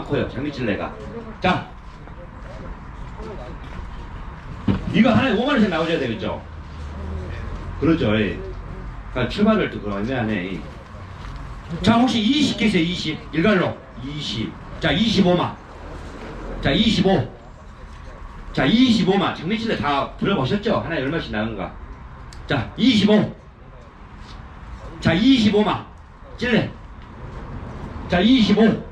많고요. 장미찔레가. 자, 이거 하나에 5만 원씩 나오셔야 되겠죠? 그렇죠. 예. 그러니까 출발을 또 그럼 애매하네. 자, 혹시 20 계세요? 20. 일갈로. 20. 자, 25만. 자, 25. 자, 25만. 장미찔레 다 들어보셨죠? 하나에 얼마씩 나는가? 자, 25. 자, 25만. 찔레. 자, 25.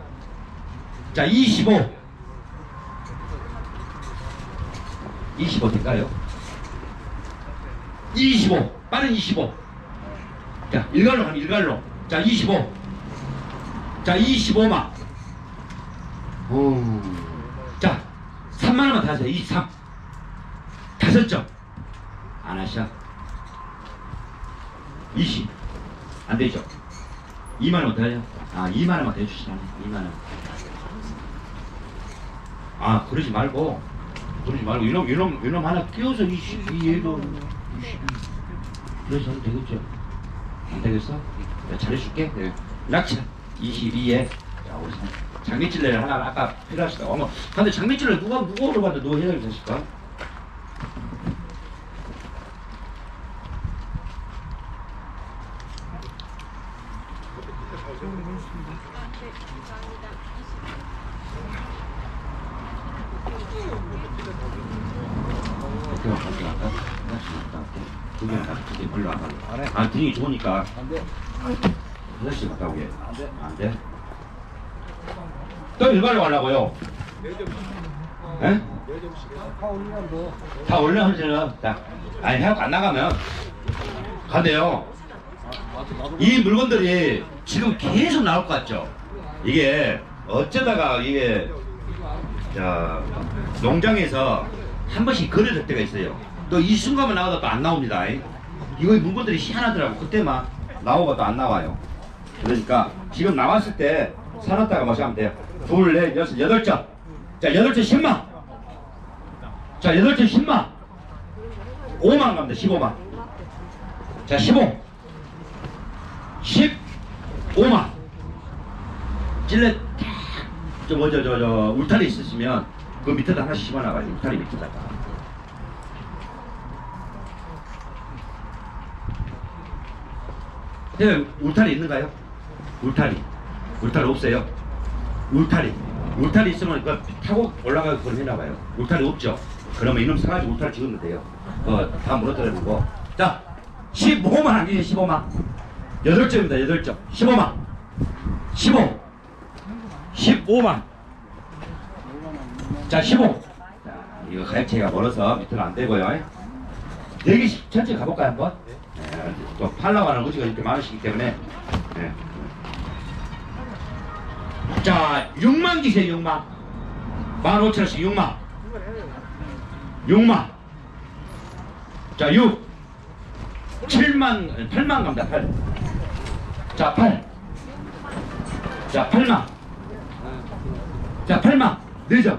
자, 25. 25 될까요? 25. 빠른 25. 자, 일갈로 가면 일갈로. 자, 25. 자, 25만. 오. 자, 3만원만 더 하세요. 23. 다섯 점. 안 하셔. 20. 안 되죠? 2만원 더 해요. 아, 2만원만 더 해주시라네. 2만원. 아, 그러지 말고. 그러지 말고. 이놈, 이놈, 이놈 하나 끼워서 22에도 22. 그래서 하면 되겠죠? 안 되겠어? 내가 잘해줄게. 네. 낙차 22에. 자, 우리 장- 장미찔레를 하나 아까 필요하시다. 어머, 근데 장미찔레 누가, 누가 물어봤는데 누가 해결이 되실까? 아, 등이 좋으니까. 하나씩 갔다 오게. 안 돼? 또 일괄로 가려고요? 예? 다 올려 하시는 자, 아니 해갖고 안 나가면 간대요. 이 물건들이 지금 계속 나올 것 같죠? 이게 어쩌다가 이게 자 농장에서 한 번씩 거래될 때가 있어요. 또 이 순간만 나가다 또 안 나옵니다. 이거 물건들이 희한하더라고. 그때 막 나오고 또 안 나와요. 그러니까 지금 나왔을 때 사놨다가 뭐 하면 돼요. 둘, 넷, 여섯, 여덟 점. 자, 여덟 점 10만. 자, 여덟 점 10만. 5만 원 갑니다. 15만. 자, 15. 15만. 찔레 저 뭐죠 저저 울타리 있으시면 그 밑에다 하나씩 심어놔가지고 울타리 밑에다가. 네, 울타리 있는가요? 울타리. 울타리 없어요? 울타리. 울타리 있으면 그 타고 올라가고 그걸 해놔봐요. 울타리 없죠? 그러면 이놈 사가지고 울타리 지으면 돼요. 그다 무너뜨려주고 자 15만 안 계세요 15만. 8점입니다 8점. 15만. 15 15만 자 15. 자 이거 가액체가 멀어서 밑으로 안 되고요. 네 개씩 천천히 가볼까요 한번? 네, 또 팔라고 하는 우지가 이렇게 많으시기 때문에. 네. 자 6만 기세요 6만. 15,000원씩 6만. 6만. 자 6. 7만 8만 갑니다 8. 자 8. 자 8만. 자 8만. 늦어.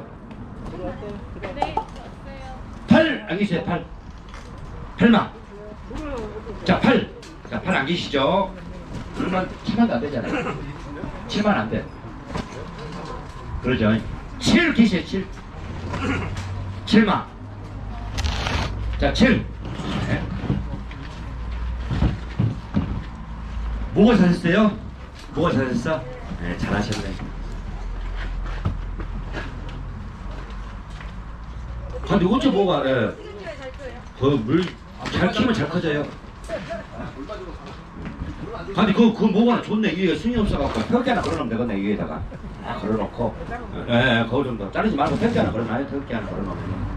8 안계세요 8 8만 자 8. 자8 안계시죠 그러면 7만도 안 되잖아요 7만 안 돼 그러죠 7 계세요 7 7만 자 7 네. 뭐가 사셨어요? 뭐가 사셨어? 네 잘하셨네 근데 어째 뭐가 예. 그물잘 키면 잘 커져요. 근데 그, 그 뭐가 좋네. 이게 순이 없어갖고 벽지 하나 걸어놓으면 되겠네, 여기에다가. 아, 걸어놓고. 예, 예, 거울 정도. 자르지 말고 벽지 하나 걸어놔요. 벽지 하나 걸어놓으면.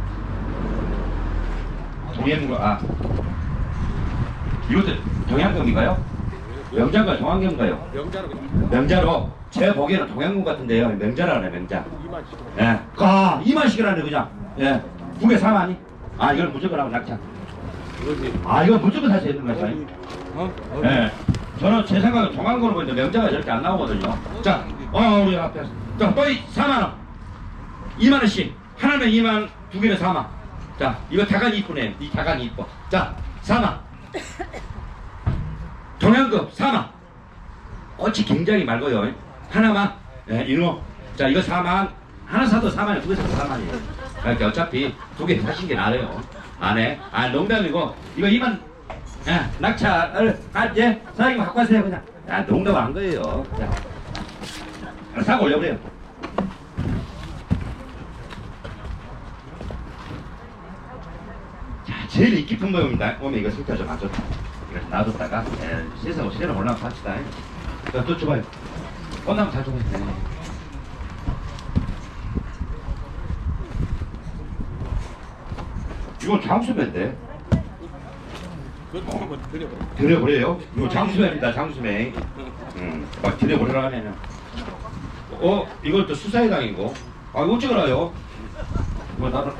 동해문가, 아. 이것도 동양금인가요? 명자인가요? 동안경인가요? 명자로 명자로. 제 보기에는 동양금 같은데요. 명자라네, 명자. 예. 가, 2만씩이라네, 그냥. 예. 두개 4만이? 아, 이걸 무조건 하고 낙차. 그러지. 아, 이거 무조건 할수 있는 거죠. 어? 예. 저는 제 생각에 동안거로 보는데 명자가 저렇게 안 나오거든요. 자, 어, 우리 앞에. 자, 또 4만원. 2만원씩. 하나는 2만, 두 개는 4만. 자, 이거 다간이 이쁘네. 이 다간이 이뻐. 자, 4만. 동양금 4만. 어찌 굉장히 말고요. 하나만. 예, 이놈. 자, 자, 이거 4만. 하나 사도 4만이에요. 두개 사도 4만이에요. 그러니까 어차피 두 개 사신 게 나아요. 안 해. 아, 농담이고. 이거 2만. 야, 낙차를, 아, 예. 사장님 갖고 가세요, 그냥. 야, 농담 한 거예요. 자. 사고 올려버려요. 자, 제일 인기 큰 모입니다. 오면 이거 색깔 좀안 좋다. 이거 놔뒀다가, 에, 세상 올라가 봅시다. 자, 또 줘봐요. 꽃나무 잘 줘봐요. 이건. 그것도 한번 드려봐. 들여버려요? 이거 장수배입니다, 장수배. 음, 막 들여버리라 하면은. 어, 이걸 또 수사회당이고. 아, 이거 찍어라요. 이거 나도.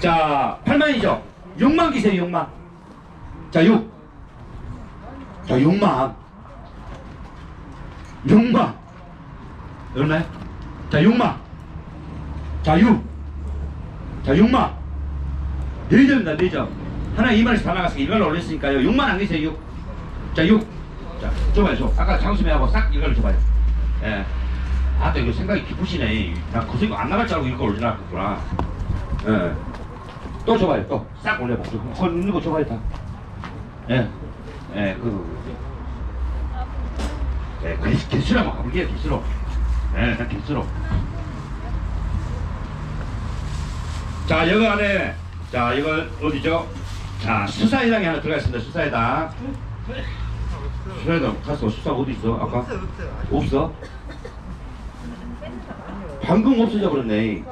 자, 8만이죠? 6만 기세요, 6만. 자, 6. 자, 6만. 6만. 얼마요? 자, 6만. 자, 6. 자, 6만. 4점입니다, 4점. 하나 2만원씩 다 나갔으니까 이걸로 올렸으니까요. 6만 안 계세요, 6. 자, 6. 자, 줘봐요, 줘. 아까 장수매하고 싹 이걸로 줘봐요. 예. 아, 또 이거 생각이 깊으시네. 나그 생각 안 나갈 줄 알고 이거 올려놨구나. 예. 또 줘봐요, 또. 싹 올려봐. 거 있는 거 줘봐요, 다. 예. 예, 그. 예, 그 개수로 한번 가볼게요, 개수로. 예, 다 개수로. 자, 여기 안에, 자, 이건 어디죠? 자, 수사회당이 하나 들어가 있습니다, 수사회당. 수사회당 갔어, 수사 어디 있어? 아까? 없어? 방금 없어져 버렸네.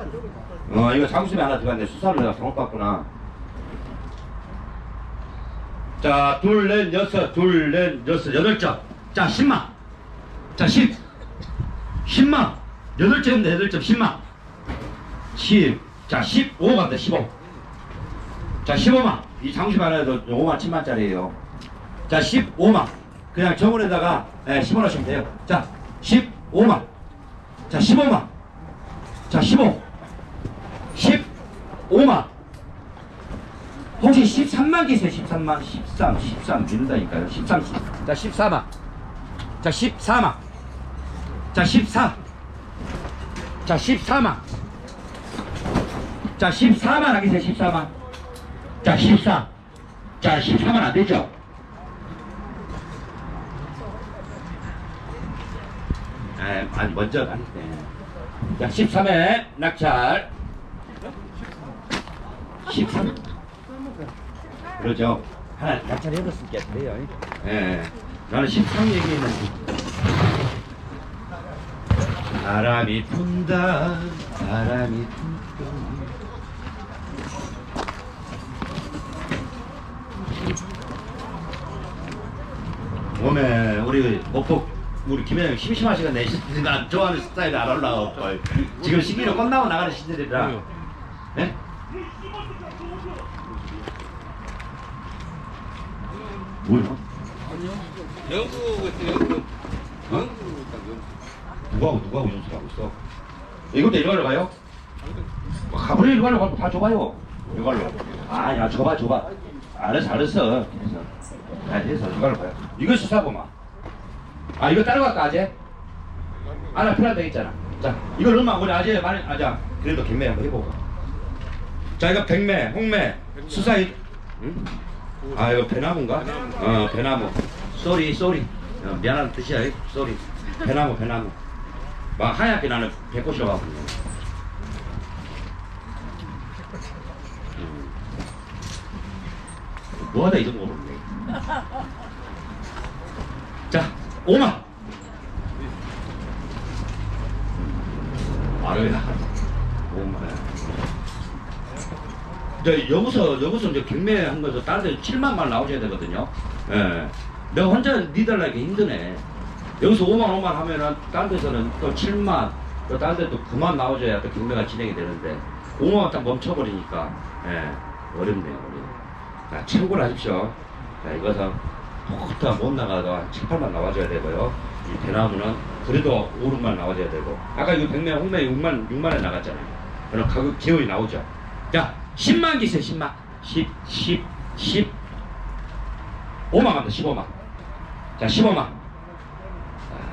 어, 이거 장수에 하나 들어갔네. 수사를 내가 잘못 봤구나. 자, 둘, 넷, 여섯, 둘, 넷, 여섯, 여덟 점. 자, 10만. 자, 10. 10만. 여덟 점입니다, 여덟 점, 10만. 10. 자, 15 간다, 15. 자, 15만. 이 장수 하나에도 5만, 7만짜리예요 자, 15만. 그냥 정원에다가 예, 10원 하시면 돼요. 자, 15만. 자, 15만. 자, 15. 15만. 혹시 13만 계세요? 13만. 13, 13 된다니까요. 13, 10. 자, 14만. 자, 14만. 자, 14. 자, 14만. 자, 14만 안 계세요? 14만. 자, 14. 자, 14만 안 되죠? 에, 아니, 먼저 안 돼. 자, 13회 낙찰. 13. 그러죠. 하나 낙찰 해봤으니까 돼요. 예. 나는 13 얘기했는데. 바람이 분다. 바람이 분다. 몸에 우리 목폭 우리 김혜영 심심하시가 내시나 좋아하는 스타일 안 올라오 지금 시기로 끝나고 나가는 시절이라? 네? 뭐야? 영국 같은 영국. 어? 누구하고 누구하고 연습하고 있어? 이것도 일괄로 가요? 가버려 일괄로 가고 다 줘봐요 일괄로 아야 줘봐 줘봐 알았어 알았어 그래서 야 해서 일괄로 가요. 이거 수사고만 아 이거 따라갈까 아재? 하나 필요하다 했잖아. 자 이걸 얼마 우리 아재 많이 아자 그래도 경매 한번 해보고. 자 이거 백매 홍매 수사 이 응? 아 이거 배나무인가? 어 배나무. 쏘리 쏘리. 어, 미안한 뜻이야 쏘리. 배나무 배나무. 막 하얗게 나는 하거든요 뭐하다 이런 거 모르네 자 5만 아유야 5만 이제 여기서 여기서 이제 경매한 거서 다른 데 7만만 나오셔야 되거든요. 예. 내가 혼자 니달라기 힘드네. 여기서 5만 5만 하면은 다른 데서는 또 7만 또 다른 데또 9만 나오셔야 또 경매가 진행이 되는데 5만 딱 멈춰버리니까 예 어렵네요. 어려워. 자 참고를 하십시오. 자 이것은 혹다 못 나가도 한 7, 8만 나와줘야 되고요. 이 대나무는 그래도 5, 6만 나와줘야 되고 아까 이거 백매 홍매 6만 6만에 나갔잖아요. 그럼 가격 제어이 나오죠. 자 10만 기세 10만 10 10 10 5만 갑니다 15만 자 15만 아,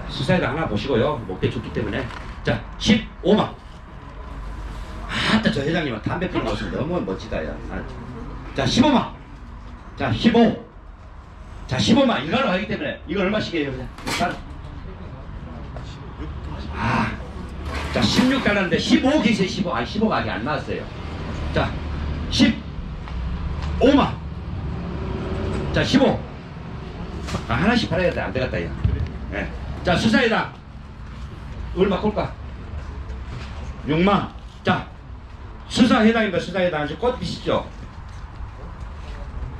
수사에다 하나 보시고요 목대 좋기 때문에 자, 15만. 아따, 저 회장님은 담배 피는 모습 너무 멋지다, 야. 아, 자, 15만. 자, 15. 자, 15만. 이거로 하기 때문에 이거 얼마씩 해요? 자, 아. 자, 16 달러인데 15 계세요, 15. 아니, 15가 아직 안 나왔어요. 자, 15만. 자, 15. 아, 하나씩 팔아야겠다. 안 되겠다, 야. 예. 자, 수사이다. 얼마 꼴까? 6만. 자, 수사해당입니다. 수사해당. 꽃 피시죠?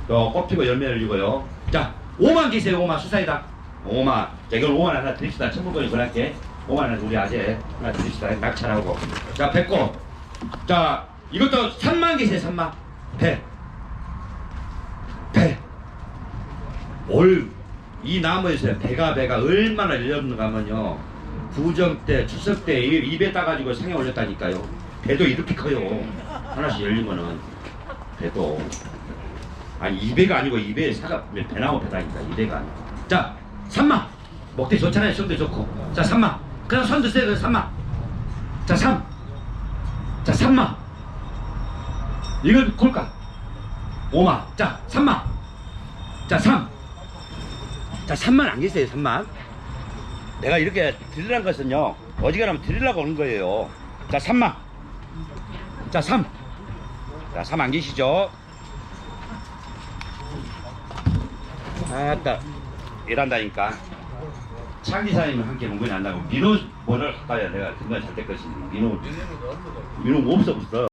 저, 꽃 피고 열매를 주고요. 자, 5만 계세요. 5만. 수사해당. 5만. 자, 이걸 5만 하나 드립시다. 천문권이 권할게. 5만 원 우리 아재 하나 드립시다. 낙찰하고. 자, 백고. 자, 이것도 3만 계세요. 3만. 배. 배. 올, 이 나무에서 배가 배가 얼마나 열렸는가 하면요. 구정 때, 추석 때 이- 입에 따가지고 상에 올렸다니까요. 배도 이렇게 커요. 하나씩 열리면은. 배도. 아니, 이배가 아니고 이배에 사가, 배나무 배다니까. 이배가 아니고. 자, 3만. 먹기 좋잖아요. 손도 좋고. 자, 3만. 그냥 손 드세요. 그냥 3만. 자, 3. 자, 3만. 이건 콜까? 5만. 자, 3만. 자, 3. 자, 3만 안 계세요, 3만. 내가 이렇게 드리란 것은요, 어지간하면 드리려고 오는 거예요. 자, 3만. 자, 3. 자, 3 안 계시죠? 아따, 일한다니까. 창기사님과 함께 농구에 난다고 민호 뭐를 할까요? 내가 정말 잘될 것이니 민호. 민호 없어 없어.